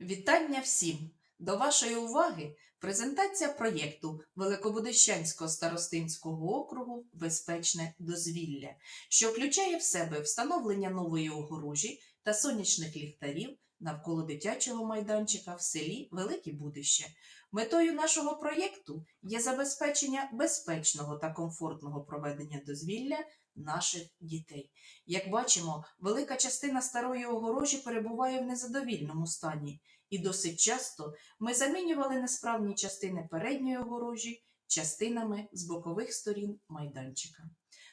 Вітання всім! До вашої уваги презентація проєкту Великобудищанського старостинського округу Безпечне дозвілля, що включає в себе встановлення нової огорожі та сонячних ліхтарів навколо дитячого майданчика в селі Велике Будище. Метою нашого проєкту є забезпечення безпечного та комфортного проведення дозвілля наших дітей. Як бачимо, велика частина старої огорожі перебуває в незадовільному стані, і досить часто ми замінювали несправні частини передньої огорожі частинами з бокових сторін майданчика.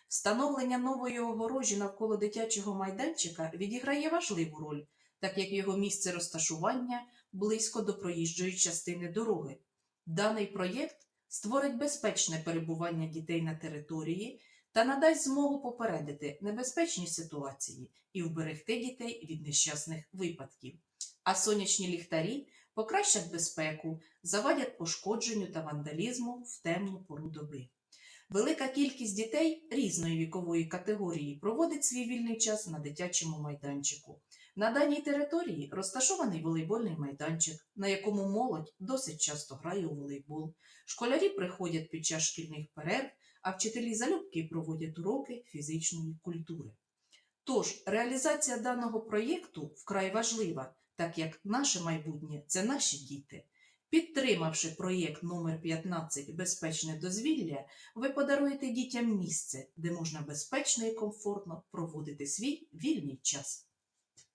Встановлення нової огорожі навколо дитячого майданчика відіграє важливу роль, так як його місце розташування близько до проїжджої частини дороги. Даний проєкт створить безпечне перебування дітей на території та надасть змогу попередити небезпечні ситуації і вберегти дітей від нещасних випадків. А сонячні ліхтарі покращать безпеку, завадять пошкодженню та вандалізму в темну пору доби. Велика кількість дітей різної вікової категорії проводить свій вільний час на дитячому майданчику. На даній території розташований волейбольний майданчик, на якому молодь досить часто грає у волейбол. Школярі приходять під час шкільних перерв, а вчителі залюбки проводять уроки фізичної культури. Тож реалізація даного проєкту вкрай важлива, так як наше майбутнє це наші діти. Підтримавши проєкт номер 15 Безпечне дозвілля, ви подаруєте дітям місце, де можна безпечно і комфортно проводити свій вільний час.